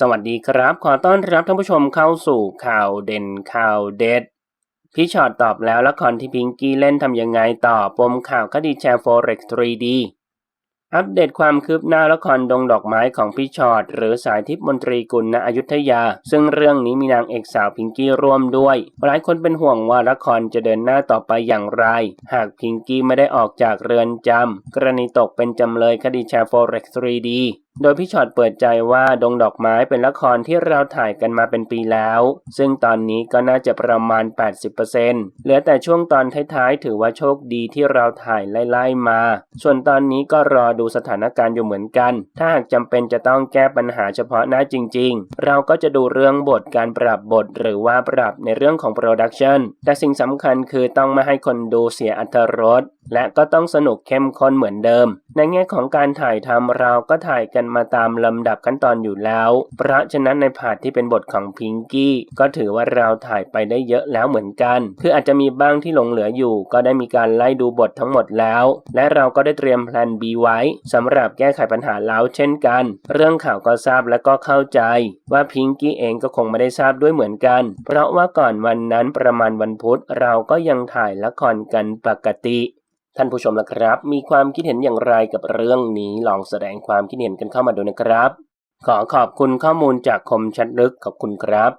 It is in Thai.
สวัสดีครับ ขอต้อนรับท่านผู้ชมเข้าสู่ข่าวเด่นข่าวเด็ด พี่ชอตตอบแล้วละครที่พิงกี้เล่นทำยังไงต่อปมข่าวคดีแชร์ Forex 3D อัปเดตความคืบหน้าละครดงดอกไม้ของพี่ชอตหรือสายทิพย์มนตรีกุลณอยุธยา ซึ่งเรื่องนี้มีนางเอกสาวพิงกี้ร่วมด้วย หลายคนเป็นห่วงว่าละครจะเดินหน้าต่อไปอย่างไร หากพิงกี้ไม่ได้ออกจากเรือนจำกรณีตกเป็นจำเลยคดีแชร์ Forex 3D โดยพี่ชอตเปิดใจว่าดงดอกไม้เป็นละครที่เราถ่ายกันมาเป็นปีแล้ว ซึ่งตอนนี้ก็น่าจะประมาณ 80%เหลือแต่ช่วงตอนท้ายๆ ถือว่าโชคดีที่เราถ่ายไล่ๆมา ส่วนตอนนี้ก็รอดูสถานการณ์อยู่เหมือนกัน ถ้าหากจำเป็นจะต้องแก้ปัญหาเฉพาะหน้าจริงๆ เราก็จะดูเรื่องบทการปรับบทหรือว่าปรับในเรื่องของโปรดักชันแต่สิ่งสำคัญคือต้องไม่ให้คนดูเสียอัตรส และก็ต้องสนุกเข้มข้นเหมือนเดิม ในแง่ของการถ่ายทำเราก็ถ่ายกันมาตามลำดับขั้นตอนอยู่แล้ว เพราะฉะนั้นในผาดที่เป็นบทของพิงกี้ก็ถือว่าเราถ่ายไปได้เยอะแล้วเหมือนกัน คืออาจจะมีบ้างที่หลงเหลืออยู่ ก็ได้มีการไล่ดูบททั้งหมดแล้ว และเราก็ได้เตรียมแพลน B ไว้สำหรับแก้ไขปัญหาแล้วเช่นกัน เรื่องข่าวก็ทราบและก็เข้าใจ ว่าพิงกี้เองก็คงไม่ได้ทราบด้วยเหมือนกัน เพราะว่าก่อนวันนั้นประมาณวันพุธเราก็ยังถ่ายละครกันปกติ ท่านผู้ชมละครับ มีความคิดเห็นอย่างไรกับเรื่องนี้ลองแสดงความคิดเห็นกันเข้ามาดูนะครับ ขอขอบคุณข้อมูลจากคมชัดลึกขอบคุณครับ